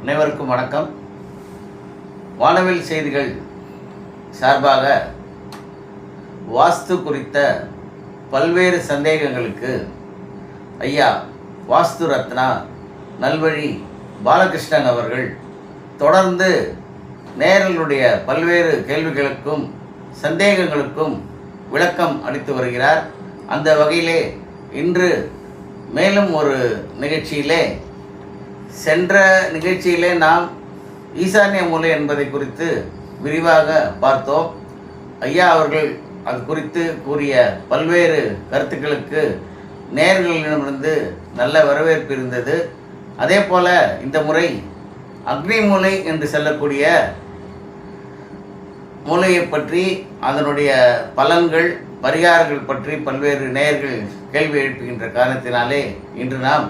அனைவருக்கும் வணக்கம். வானவில் செய்திகள் சார்பாக வாஸ்து குறித்த பல்வேறு சந்தேகங்களுக்கு ஐயா வாஸ்து ரத்னா நல்வழி பாலகிருஷ்ணன் அவர்கள் தொடர்ந்து நேரலுடைய பல்வேறு கேள்விகளுக்கும் சந்தேகங்களுக்கும் விளக்கம் அளித்து வருகிறார். அந்த வகையிலே இன்று மேலும் ஒரு நிகழ்ச்சியிலே சென்ற நிகழ்ச்சியிலே நாம் ஈசான்ய மூலை என்பதை குறித்து விரிவாக பார்த்தோம். ஐயா அவர்கள் அது குறித்து கூறிய பல்வேறு கருத்துக்களுக்கு நேர்களிடமிருந்து நல்ல வரவேற்பு இருந்தது. அதே போல இந்த முறை அக்னி மூலை என்று சொல்லக்கூடிய மூலையை பற்றி அதனுடைய பலன்கள் பரிகாரங்கள் பற்றி பல்வேறு நேயர்கள் கேள்வி எழுப்புகின்ற காரணத்தினாலே இன்று நாம்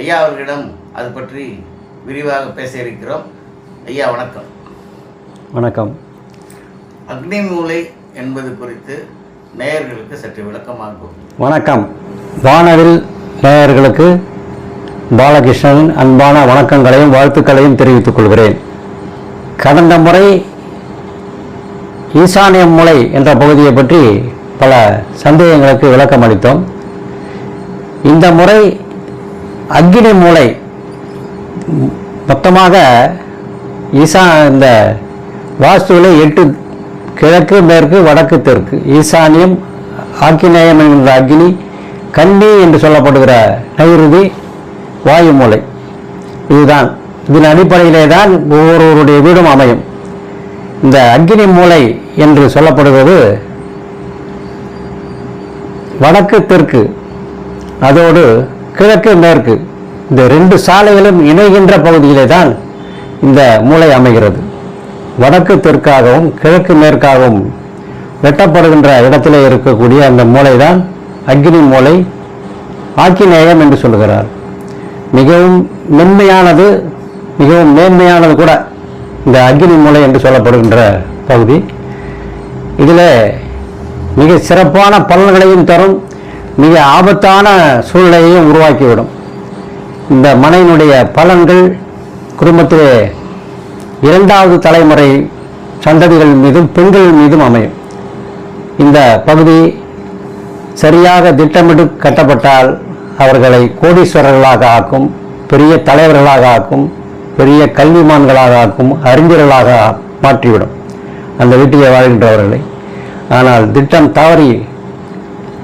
ஐயா அவர்களிடம் அது பற்றி விரிவாக பேச இருக்கிறோம். ஐயா வணக்கம். வணக்கம். அக்னி மூலை என்பது குறித்து நேயர்களுக்கு சற்று விளக்கமாகும் வணக்கம். வானவில் நேயர்களுக்கு பாலகிருஷ்ணன் அன்பான வணக்கங்களையும் வாழ்த்துக்களையும் தெரிவித்துக் கொள்கிறேன். கடந்த முறை ஈசானிய மூலை என்ற பகுதியை பற்றி பல சந்தேகங்களுக்கு விளக்கம் அளித்தோம் இந்த முறை அக்னி மூலை மொத்தமாக ஈசா இந்த வாஸ்துவில் எட்டு கிழக்கு மேற்கு வடக்கு தெற்கு. ஈசானியம் ஆக்கினேயம் என்கின்ற அக்னி கன்னி என்று சொல்லப்படுகிற நைருதி வாயு மூளை. இதுதான். இதன் அடிப்படையிலே தான் ஒவ்வொருவருடைய வீடும் அமையும். இந்த அக்னி மூலை என்று சொல்லப்படுவது வடக்கு தெற்கு. அதோடு கிழக்கு மேற்கு. இந்த ரெண்டு சாலைகளும் இணைகின்ற பகுதியிலே தான் இந்த மூளை அமைகிறது. வடக்கு தெற்காகவும் கிழக்கு மேற்காகவும் வெட்டப்படுகின்ற இடத்திலே இருக்கக்கூடிய அந்த மூலை தான் அக்னி மூலை ஆக்கிநேயம் என்று சொல்லுகிறார் மிகவும் மென்மையானது மிகவும் மேன்மையானது கூட இந்த அக்னி மூலை என்று சொல்லப்படுகின்ற பகுதி. இதில் மிக சிறப்பான பலன்களையும் தரும். மிக ஆபத்தான சூழ்நிலையையும் உருவாக்கிவிடும். இந்த மனையினுடைய பலன்கள் குடும்பத்திலே இரண்டாவது தலைமுறை சந்ததிகள் மீதும் பெண்கள் மீதும் அமையும். இந்த பகுதி சரியாக திட்டமிட்டு கட்டப்பட்டால் அவர்களை கோடீஸ்வரர்களாக ஆக்கும் பெரிய தலைவர்களாக ஆக்கும் பெரிய கல்விமான்களாக ஆக்கும் அறிஞர்களாக மாற்றிவிடும். அந்த வீட்டிலே வாழ்கின்றவர்களை ஆனால் திட்டம் தவறி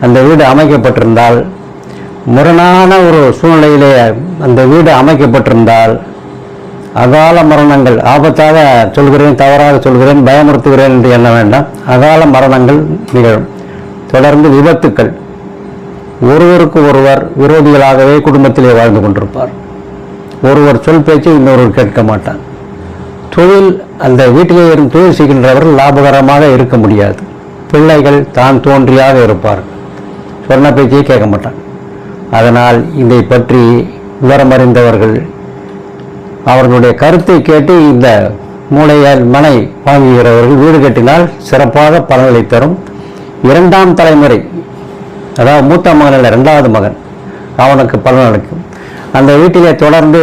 அந்த வீடு அமைக்கப்பட்டிருந்தால் முரணான ஒரு சூழ்நிலையிலே அந்த வீடு அமைக்கப்பட்டிருந்தால் அகால மரணங்கள் ஆபத்தாக சொல்கிறேன் தவறாக சொல்கிறேன் பயமுறுத்துகிறேன் என்று எண்ண வேண்டாம். அகால மரணங்கள் நிகழும். தொடர்ந்து விபத்துக்கள். ஒருவருக்கு ஒருவர் விரோதிகளாகவே குடும்பத்திலே வாழ்ந்து கொண்டிருப்பார். ஒருவர் சொல் பேச்சு இன்னொருவர் கேட்க மாட்டார். தொழில் அந்த வீட்டிலே இருந்து தொழில் செய்கின்றவர்கள் லாபகரமாக இருக்க முடியாது. பிள்ளைகள் தான் தோன்றியாக இருப்பார்கள். சொன்ன பேச்சையே கேட்க மாட்டான். அதனால் இதை பற்றி விவரம் அறிந்தவர்கள் அவர்களுடைய கருத்தை கேட்டு இந்த மூளையால் மனை வாங்குகிறவர்கள் வீடு கட்டினால் சிறப்பாக பலன்களை தரும். இரண்டாம் தலைமுறை அதாவது மூத்த மகனில் இரண்டாவது ரெண்டாவது மகன் அவனுக்கு பலன் அளிக்கும். அந்த வீட்டிலே தொடர்ந்து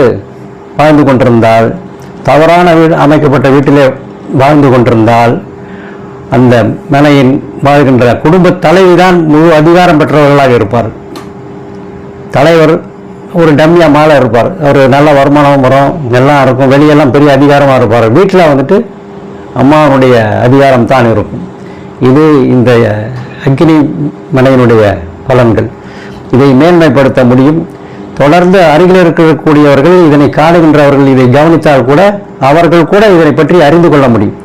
வாழ்ந்து கொண்டிருந்தால் தவறான வீடு அமைக்கப்பட்ட வீட்டிலே வாழ்ந்து கொண்டிருந்தால் அந்த மனையின் வாழ்கின்ற குடும்ப தலைவி தான் முழு அதிகாரம் பெற்றவர்களாக இருப்பார். தலைவர் ஒரு டம்மியா மாலை இருப்பார் ஒரு நல்ல வருமானம் வரும் எல்லாம் இருக்கும் வெளியெல்லாம் பெரிய அதிகாரமாக இருப்பார். வீட்டில் வந்துட்டு அம்மாவனுடைய அதிகாரம் தான் இருக்கும். இது இந்த அக்னி மனையினுடைய பலன்கள். இதை மேன்மைப்படுத்த முடியும். தொடர்ந்து அருகில் இருக்கக்கூடியவர்கள் இதனை காணுகின்றவர்கள் இதை கவனித்தால் கூட அவர்கள் கூட இதனை பற்றி அறிந்து கொள்ள முடியும்.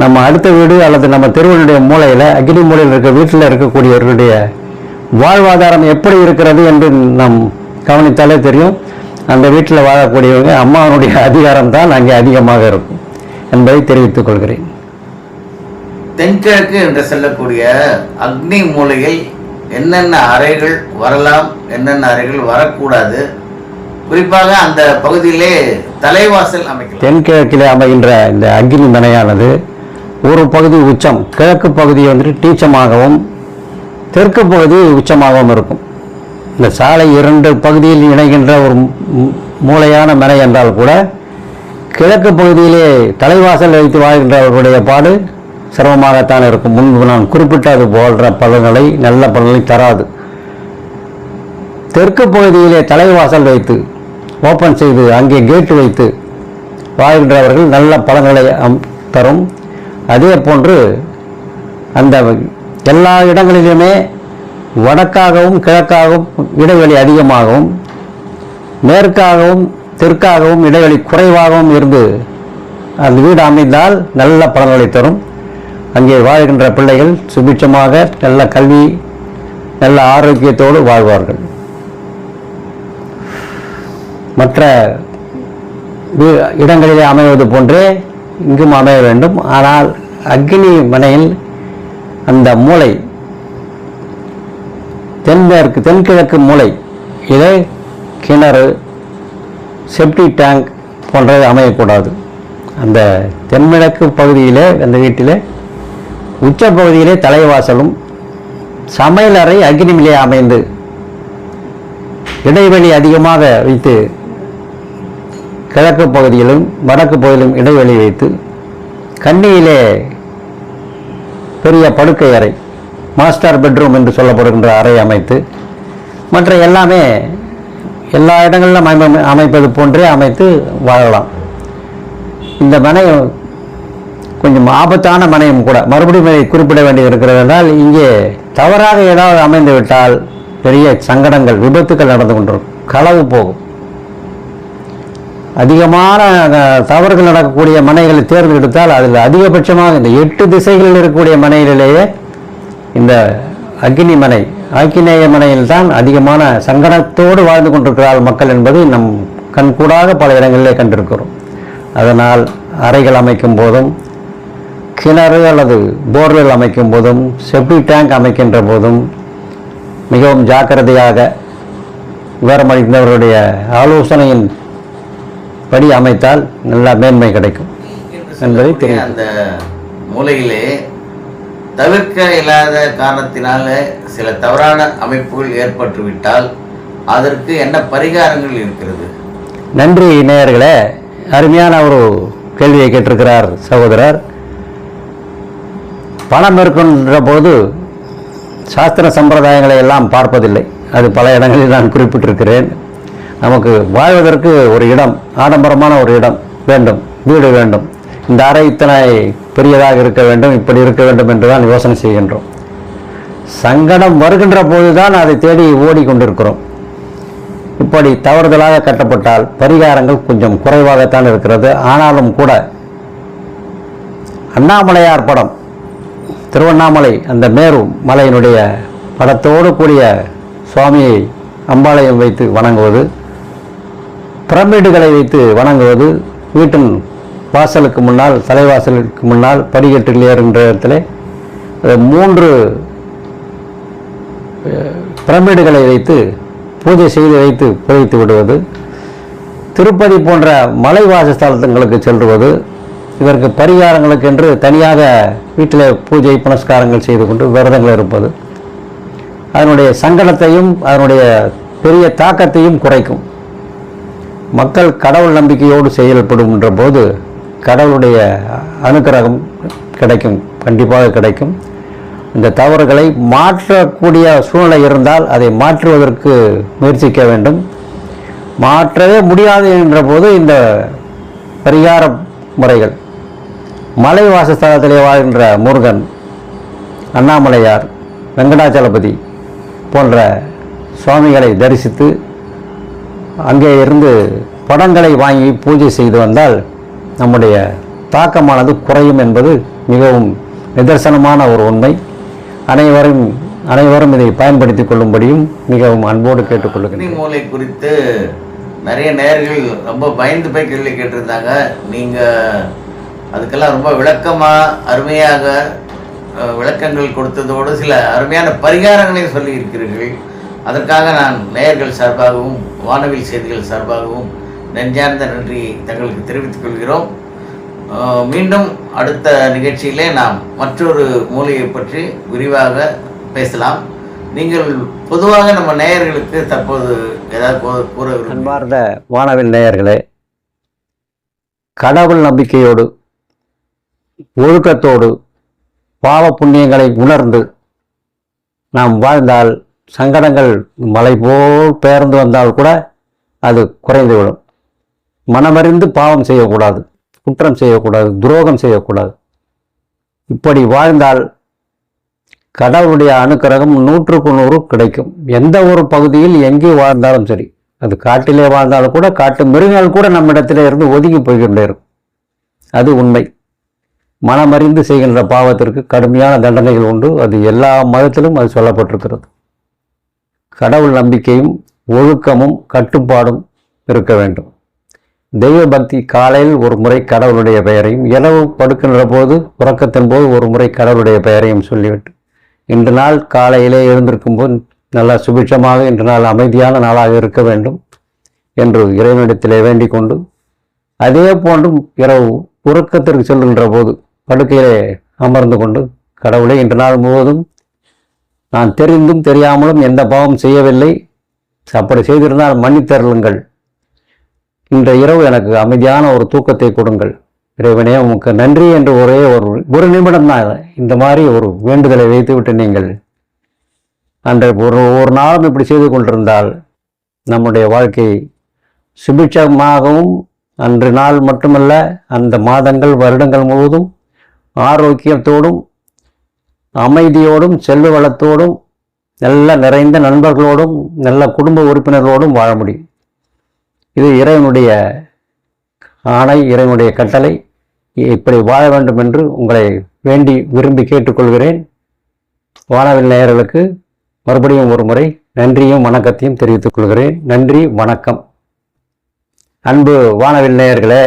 நம்ம அடுத்த வீடு அல்லது நம்ம தெருவினுடைய மூலையில் அக்னி மூலையில் இருக்க வீட்டில் இருக்கக்கூடியவர்களுடைய வாழ்வாதாரம் எப்படி இருக்கிறது என்று நாம் கவனித்தாலே தெரியும். அந்த வீட்டில் வாழக்கூடியவங்க அம்மாவனுடைய அதிகாரம் தான் அங்கே அதிகமாக இருக்கும் என்பதை தெரிவித்துக் கொள்கிறேன். தென்கிழக்கு என்று சொல்லக்கூடிய அக்னி மூலையில் என்னென்ன அறைகள் வரலாம் என்னென்ன அறைகள் வரக்கூடாது குறிப்பாக அந்த பகுதியிலே தலைவாசல் அமைக்கலாம். தென்கிழக்கிலே அமைகின்ற இந்த அக்னி மனையானது ஒரு பகுதி உச்சம் கிழக்கு பகுதி வந்துட்டு டீச்சமாகவும் தெற்கு பகுதி உச்சமாகவும் இருக்கும். இந்த சாலை இரண்டு பகுதியில் இணைகின்ற ஒரு மூளையான மூலையான மனை என்றால் கூட கிழக்கு பகுதியிலே தலைவாசல் வைத்து வாழ்கின்றவர்களுடைய பாடு சிரமமாகத்தான் இருக்கும். முன்பு நான் குறிப்பிட்டது போன்ற பலன்களை நல்ல பலனை தராது. தெற்கு பகுதியிலே தலைவாசல் வைத்து ஓப்பன் செய்து அங்கே கேட்டு வைத்து வாழ்கின்றவர்கள் நல்ல பலன்களை தரும். அதே போன்று அந்த எல்லா இடங்களிலுமே வடக்காகவும் கிழக்காகவும் இடைவெளி அதிகமாகவும் மேற்காகவும் தெற்காகவும் இடைவெளி குறைவாகவும் இருந்து அந்த வீடு அமைந்தால் நல்ல பலன்களை தரும். அங்கே வாழ்கின்ற பிள்ளைகள் சுபிட்சமாக நல்ல கல்வி நல்ல ஆரோக்கியத்தோடு வாழ்வார்கள். மற்ற வீ- இடங்களிலே அமைவது போன்றே இங்கும் அமைய வேண்டும். ஆனால் அக்னி மனையில் அந்த மூளை தென்மேற்கு தென்கிழக்கு மூலை இதை கிணறு செப்டி டேங்க் போன்றது அமையக்கூடாது. அந்த தென்கிழக்கு பகுதியிலே அந்த வீட்டிலே உச்ச பகுதியிலே தலைவாசலும் சமையலறை அக்னிமிலே அமைந்து இடைவெளி அதிகமாக வைத்து கிழக்கு பகுதியிலும் வடக்கு பகுதியிலும் இடைவெளி வைத்து கன்னியிலே பெரிய படுக்கை அறை மாஸ்டர் பெட்ரூம் என்று சொல்லப்படுகின்ற அறை அமைத்து மற்ற எல்லாமே எல்லா இடங்களிலும் அமை அமைப்பது போன்றே அமைத்து வாழலாம். இந்த மனை கொஞ்சம் ஆபத்தான மனையும் கூட. மறுபடியும் இதை குறிப்பிட வேண்டியது இருக்கிறதால் இங்கே தவறாக ஏதாவது அமைந்து விட்டால் பெரிய சங்கடங்கள் விபத்துக்கள் நடந்து கொண்டிருக்கும். களவு போகும். அதிகமான தவறுகள் நடக்கக்கூடிய மனைகளை தேர்ந்தெடுத்தால் அதில் அதிகபட்சமாக இந்த எட்டு திசைகளில் இருக்கக்கூடிய மனைகளிலேயே இந்த அக்னி மனை ஆக்கினேய மனையில் தான் அதிகமான சங்கடத்தோடு வாழ்ந்து கொண்டிருக்கிறார்கள் மக்கள் என்பதை நம் கண்கூடாக பல இடங்களிலே கண்டிருக்கிறோம். அதனால் அறைகள் அமைக்கும் போதும் கிணறு அல்லது போர்வெல் அமைக்கும் போதும் செப்டி டேங்க் அமைக்கின்ற போதும் மிகவும் ஜாக்கிரதையாக விவரமளித்தவர்களுடைய ஆலோசனையின் படி அமைத்தால் நல்ல மேன்மை கிடைக்கும் என்பதை தெரிவித்து அந்த மூலையிலே தவிர்க்க இயலாத காரணத்தினால சில தவறான அமைப்புகள் ஏற்பட்டுவிட்டால் அதற்கு என்ன பரிகாரங்கள் இருக்கிறது? நன்றி நேயர்களே அருமையான ஒரு கேள்வியை கேட்டிருக்கிறார் சகோதரர். பணம் இருக்கின்ற போது சாஸ்திர சம்பிரதாயங்களை எல்லாம் பார்ப்பதில்லை. அது பல இடங்களில் நான் குறிப்பிட்டிருக்கிறேன். நமக்கு வாழ்வதற்கு ஒரு இடம் ஆடம்பரமான ஒரு இடம் வேண்டும் வீடு வேண்டும். இந்த அறை இத்தனை பெரியதாக இருக்க வேண்டும் இப்படி இருக்க வேண்டும் என்று தான் யோசனை செய்கின்றோம். சங்கடம் வருகின்ற போதுதான் அதை தேடி ஓடிக்கொண்டிருக்கிறோம். இப்படி தவறுதலாக கட்டப்பட்டால் பரிகாரங்கள் கொஞ்சம் குறைவாகத்தான் இருக்கிறது. ஆனாலும் கூட அண்ணாமலையார் படம் திருவண்ணாமலை அந்த மேரு மலையினுடைய படத்தோடு கூடிய சுவாமியை அம்பாளையம் வைத்து வணங்குவது பிரமிடுகளை வைத்து வணங்குவது வீட்டின் வாசலுக்கு முன்னால் தலைவாசலுக்கு முன்னால் படிக்கட்டில் ஏறுகின்ற இடத்துல மூன்று பிரமிடுகளை வைத்து பூஜை செய்து வைத்து புதைத்து விடுவது திருப்பதி போன்ற மலை வாசஸ்தலங்களுக்கு செல்வது இதற்கு பரிகாரங்களுக்கு என்று தனியாக வீட்டில் பூஜை புனஸ்காரங்கள் செய்து கொண்டு விரதங்கள் இருப்பது. அதனுடைய சங்கடத்தையும் அதனுடைய பெரிய தாக்கத்தையும் குறைக்கும். மக்கள் கடவுள் நம்பிக்கையோடு செயல்படுகின்ற போது கடவுளுடைய அனுக்கிரகம் கிடைக்கும் கண்டிப்பாக கிடைக்கும். இந்த தவறுகளை மாற்றக்கூடிய சூழ்நிலை இருந்தால் அதை மாற்றுவதற்கு முயற்சிக்க வேண்டும். மாற்றவே முடியாது என்ற போது இந்த பரிகார முறைகள். மலைவாசஸ்தலத்திலே வாழ்கின்ற முருகன் அண்ணாமலையார் வெங்கடாச்சலபதி போன்ற சுவாமிகளை தரிசித்து அங்கே இருந்து படங்களை வாங்கி பூஜை செய்து வந்தால் நம்முடைய தாக்கமானது குறையும் என்பது மிகவும் நிதர்சனமான ஒரு உண்மை. அனைவரும் அனைவரும் இதை பயன்படுத்திக் கொள்ளும்படியும் மிகவும் அன்போடு கேட்டுக்கொள்ளுகிறேன் கேட்டுக்கொள்கிறேன் குறித்து நிறைய நேர்கள் ரொம்ப பயந்து போய் கேள்வி கேட்டிருந்தாங்க. நீங்கள் அதுக்கெல்லாம் ரொம்ப விளக்கமாக அருமையாக விளக்கங்கள் கொடுத்ததோடு சில அருமையான பரிகாரங்களையும் சொல்லி இருக்கிறீர்கள் அதற்காக நான் நேயர்கள் சார்பாகவும் வானவில் செய்திகள் சார்பாகவும் நெஞ்சார்ந்த நன்றியை தங்களுக்கு தெரிவித்துக் கொள்கிறோம். மீண்டும் அடுத்த நிகழ்ச்சியிலே நாம் மற்றொரு மூலையை பற்றி விரிவாக பேசலாம். நீங்கள் பொதுவாக நம்ம நேயர்களுக்கு தற்போது ஏதாவது கூற அன்பார்ந்த வானவில் நேயர்களே கடவுள் நம்பிக்கையோடு ஒழுக்கத்தோடு பாவ புண்ணியங்களை உணர்ந்து நாம் வாழ்ந்தால் சங்கடங்கள் மலை போல் பெயர்ந்து வந்தால் கூட அது குறைந்துவிடும் மனமறிந்து பாவம் செய்யக்கூடாது குற்றம் செய்யக்கூடாது துரோகம் செய்யக்கூடாது. இப்படி வாழ்ந்தால் கடவுளுடைய அனுக்கிரகம் நூற்றுக்கு நூறு கிடைக்கும். எந்த ஒரு பகுதியில் எங்கே வாழ்ந்தாலும் சரி அது காட்டிலே வாழ்ந்தாலும் கூட காட்டு மிருகங்கள் கூட நம்மிடத்திலே இருந்து ஒதுங்கி போய்கொண்டே இருக்கும். அது உண்மை. மனமறிந்து செய்கின்ற பாவத்திற்கு கடுமையான தண்டனைகள் உண்டு. அது எல்லா மதத்திலும் அது சொல்லப்பட்டிருக்கிறது. கடவுள் நம்பிக்கையும் ஒழுக்கமும் கட்டுப்பாடும் இருக்க வேண்டும். தெய்வ பக்தி காலையில் ஒரு முறை கடவுளுடைய பெயரையும் இரவு படுக்கின்ற போது உறக்கத்தின் போது ஒரு முறை கடவுளுடைய பெயரையும் சொல்லிவிட்டு இன்று நாள் காலையிலே எழுந்திருக்கும் போது நல்லா சுபிட்சமாக இன்று நாள் அமைதியான நாளாக இருக்க வேண்டும் என்று இறைவனிடத்திலே வேண்டிக் கொண்டு அதே போன்றும் இரவு உறக்கத்திற்கு செல்கின்ற போது படுக்கையிலே அமர்ந்து கொண்டு கடவுளை இன்று நாள் முழுவதும் நான் தெரிந்தும் தெரியாமலும் எந்த பாவம் செய்யவில்லை. அப்படி செய்திருந்தால் மன்னித்தருளுங்கள். இன்ற இரவு எனக்கு அமைதியான ஒரு தூக்கத்தை கொடுங்கள். இறைவனே உமக்கு நன்றி என்று ஒரே ஒரு ஒரு நிமிடம் தான் இந்த மாதிரி ஒரு வேண்டுதலை வைத்துவிட்டு நீங்கள் அன்று ஒரு ஒரு நாளும் இப்படி செய்து கொண்டிருந்தால் நம்முடைய வாழ்க்கை சுபிட்சமாகவும் அன்று நாள் மட்டுமல்ல அந்த மாதங்கள் வருடங்கள் முழுவதும் ஆரோக்கியத்தோடும் அமைதியோடும் செல்வ வளத்தோடும் நல்ல நிறைந்த நண்பர்களோடும் நல்ல குடும்ப உறுப்பினர்களோடும் வாழ முடியும். இது இறைவனுடைய ஆணை இறைவனுடைய கட்டளை. இப்படி வாழ வேண்டும் என்று உங்களை வேண்டி விரும்பி கேட்டுக்கொள்கிறேன். வானவில் நேயர்களுக்கு மறுபடியும் ஒரு முறை நன்றியும் வணக்கத்தையும் தெரிவித்துக் கொள்கிறேன். நன்றி வணக்கம். அன்பு வானவில் நேயர்களே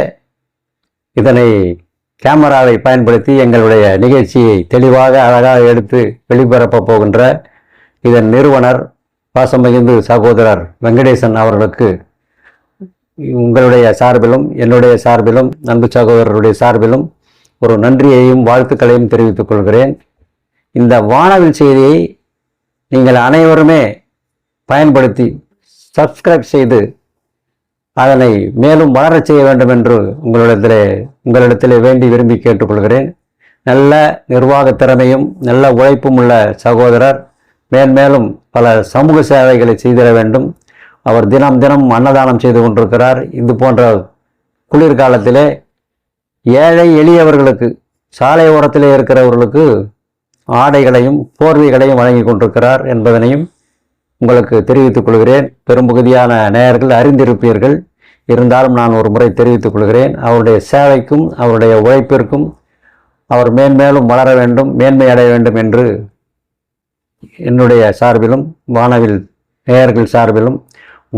இதனை கேமராவை பயன்படுத்தி எங்களுடைய நிகழ்ச்சியை தெளிவாக அழகாக எடுத்து வெளிபரப்ப போகின்ற இதன் நிறுவனர் பாசமிகுந்து சகோதரர் வெங்கடேசன் அவர்களுக்கு உங்களுடைய சார்பிலும் என்னுடைய சார்பிலும் நண்பு சகோதரருடைய சார்பிலும் ஒரு நன்றியையும் வாழ்த்துக்களையும் தெரிவித்துக் கொள்கிறேன். இந்த வானவில் செய்தியை நீங்கள் அனைவருமே பயன்படுத்தி சப்ஸ்கிரைப் செய்து அதனை மேலும் வளரச் செய்ய வேண்டும் என்று உங்களிடத்திலே உங்களிடத்திலே வேண்டி விரும்பி கேட்டுக்கொள்கிறேன். நல்ல நிர்வாக திறமையும் நல்ல உழைப்பும் உள்ள சகோதரர் மேன்மேலும் பல சமூக சேவைகளை செய்திட வேண்டும். அவர் தினம் தினம் அன்னதானம் செய்து கொண்டிருக்கிறார். இது போன்ற குளிர்காலத்திலே ஏழை எளியவர்களுக்கு சாலை ஓரத்திலே இருக்கிறவர்களுக்கு ஆடைகளையும் போர்வைகளையும் வழங்கி கொண்டிருக்கிறார் என்பதனையும் உங்களுக்கு தெரிவித்துக் கொள்கிறேன். பெரும்பகுதியான நேயர்கள் அறிந்திருப்பீர்கள். இருந்தாலும் நான் ஒரு முறை தெரிவித்துக் கொள்கிறேன். அவருடைய சேவைக்கும் அவருடைய உழைப்பிற்கும் அவர் மேன்மேலும் வளர வேண்டும் மேன்மை அடைய வேண்டும் என்று என்னுடைய சார்பிலும் வானவில் நேயர்கள் சார்பிலும்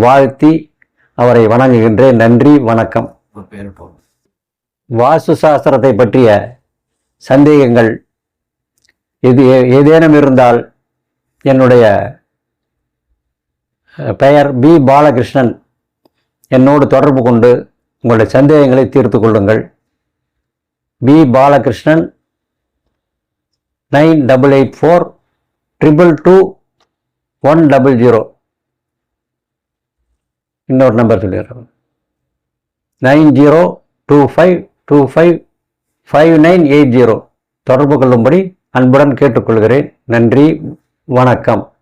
வாழ்த்தி அவரை வணங்குகின்றேன். நன்றி வணக்கம். வாஸ்து சாஸ்திரத்தை பற்றிய சந்தேகங்கள் எது ஏதேனும் இருந்தால் என்னுடைய பெயர் பி பாலகிருஷ்ணன். என்னோடு தொடர்பு கொண்டு உங்களுடைய சந்தேகங்களை தீர்த்து கொள்ளுங்கள். P Balakrishnan nine double eight four triple two one double zero. இன்னொரு நம்பர் சொல்லிடுறேன். Nine zero two five two five five nine eight zero. தொடர்பு கொள்ளும்படி அன்புடன் கேட்டுக்கொள்கிறேன். நன்றி வணக்கம்.